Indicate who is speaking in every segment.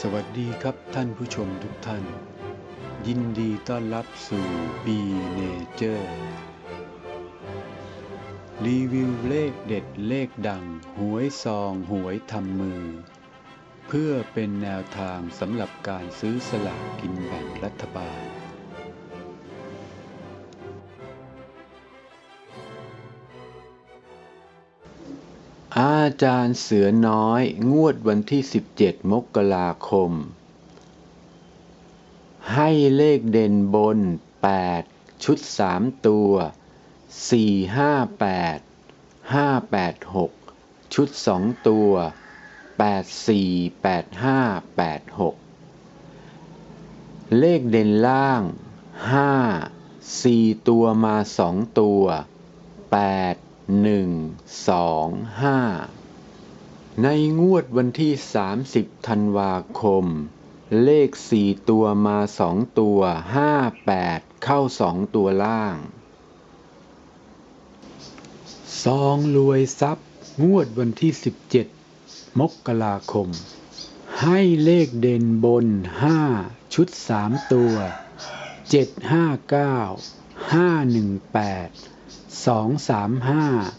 Speaker 1: สวัสดีครับท่านผู้ชมทุกท่าน ยินดีต้อนรับสู่ B Nature รีวิวเลขเด็ดเลขดัง หวยซองหวยทำมือ เพื่อเป็นแนวทางสำหรับการซื้อสลากกินแบ่งรัฐบาล อาจารย์เสือน้อย งวดวันที่ 17 มกราคม ให้เลขเด่นบน 8 ชุด 3 ตัว 4 5 8 5 8 6 ชุด 2 ตัว 8 4 8 5 8 6 เลขเด่นล่าง 5 4 ตัวมา 2 ตัว 8 หนึ่งสองห้าในงวดวันที่สามสิบธันวาคม เลขสี่ตัวมาสองตัวห้าแปดเข้าสองตัวล่างซองรวยทรัพย์ งวดวันที่สิบเจ็ดมกราคม ให้เลขเด่นบนห้าชุดสามตัวเจ็ดห้าเก้าห้าหนึ่งแปด 7 5 9 5 1 8 2 3 5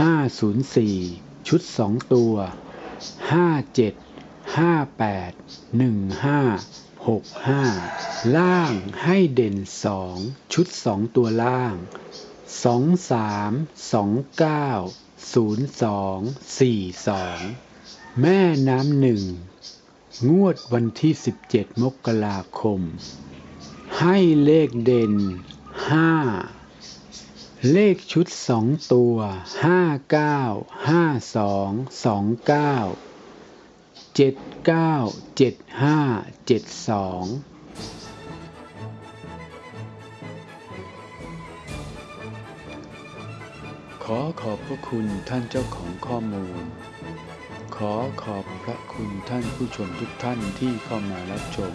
Speaker 1: 5 0 4ชุด2ตัว5 7 5 8 1 5 6 5ล่างให้เด่น2ชุด2ตัวล่าง2 3 2 9 0 2 4 2แม่น้ำหนึ่งงวดวันที่ 17 มกราคม ให้เลขเด่น 5 เลขชุด2ตัว5 9 5 2 2 9 7 9 7 5 7 2ขอขอบพระคุณท่านเจ้าของข้อมูล ขอขอบพระคุณท่านผู้ชมทุกท่านที่เข้ามารับชม